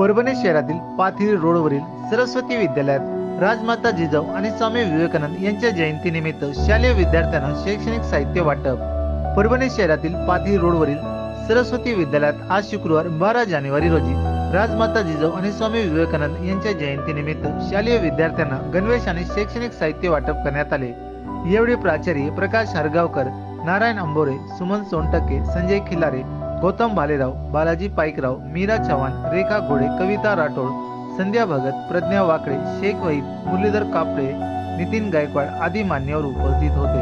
परभणी शहरातील पाथरी रोडवरील सरस्वती विद्यालयात राजमाता जिजाऊ आणि स्वामी विवेकानंद यांच्या जयंतीनिमित्त शालेय विद्यार्थ्यांना शैक्षणिक साहित्य वाटप. परभणी शहरातील पाथरी रोडवरील सरस्वती विद्यालयात आज शुक्रवार बारा जानेवारी रोजी राजमाता जिजाऊ आणि स्वामी विवेकानंद यांच्या जयंतीनिमित्त शालेय विद्यार्थ्यांना गणवेश आणि शैक्षणिक साहित्य वाटप करण्यात आले. यावेळी प्राचार्य प्रकाश हरगावकर नारायण अंबोरे सुमन सोनटक्के संजय खिलारे गौतम भालेराव बालाजी पाईकराव मीरा चव्हाण रेखा घोडे कविता राठोड संध्या भगत प्रज्ञा वाकडे शेख वहीद मुरलीधर कापडे नितीन गायकवाड आदी मान्यवर उपस्थित होते.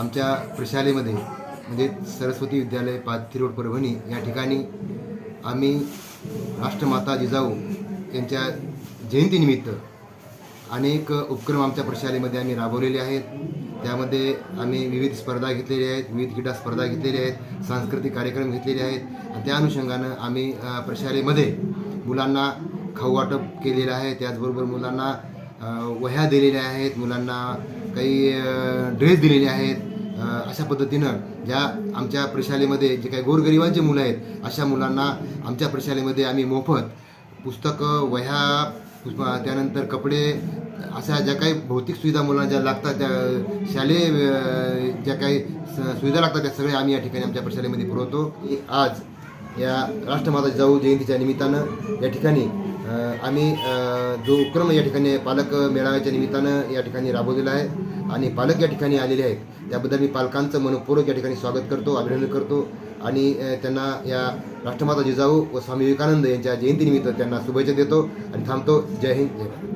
आमच्या प्रशालेमध्ये म्हणजे सरस्वती विद्यालय पाथरी रोड परभणी या ठिकाणी आम्ही राष्ट्रमाता जिजाऊ यांच्या जयंतीनिमित्त अनेक उपक्रम आमच्या प्रशालेमध्ये आम्ही राबवलेले आहेत. त्यामध्ये आम्ही विविध स्पर्धा घेतलेल्या आहेत विविध क्रीडा स्पर्धा घेतलेल्या आहेत सांस्कृतिक कार्यक्रम घेतलेले आहेत. आणि त्या अनुषंगानं आम्ही प्रशालेमध्ये मुलांना खाऊ वाटप केलेलं आहे. त्याचबरोबर मुलांना वह्या दिलेल्या आहेत मुलांना काही ड्रेस दिलेले आहेत. अशा पद्धतीनं ज्या आमच्या प्रशालेमध्ये जे काही गोरगरिबांचे मुलं आहेत अशा मुलांना आमच्या प्रशालेमध्ये आम्ही मोफत पुस्तकं वह्या त्यानंतर कपडे अशा ज्या काही भौतिक सुविधा मुलांना ज्या लागतात त्या शालेय ज्या काही स- सुविधा लागतात त्या सगळ्या आम्ही या ठिकाणी आमच्या प्रशालेमध्ये पुरवतो. आज या राष्ट्रमाता जाऊ जयंतीच्या निमित्तानं या ठिकाणी आम्ही जो उपक्रम या ठिकाणी पालक मेळाव्याच्या निमित्तानं या ठिकाणी राबवलेला आहे आणि पालक या ठिकाणी आलेले आहेत. त्याबद्दल मी पालकांचं मनपूर्वक या ठिकाणी स्वागत करतो अभिनंदन करतो आणि त्यांना या राष्ट्रमाता जिजाऊ व स्वामी विवेकानंद यांच्या जयंतीनिमित्त त्यांना शुभेच्छा देतो आणि थांबतो. जय हिंद जय भारत.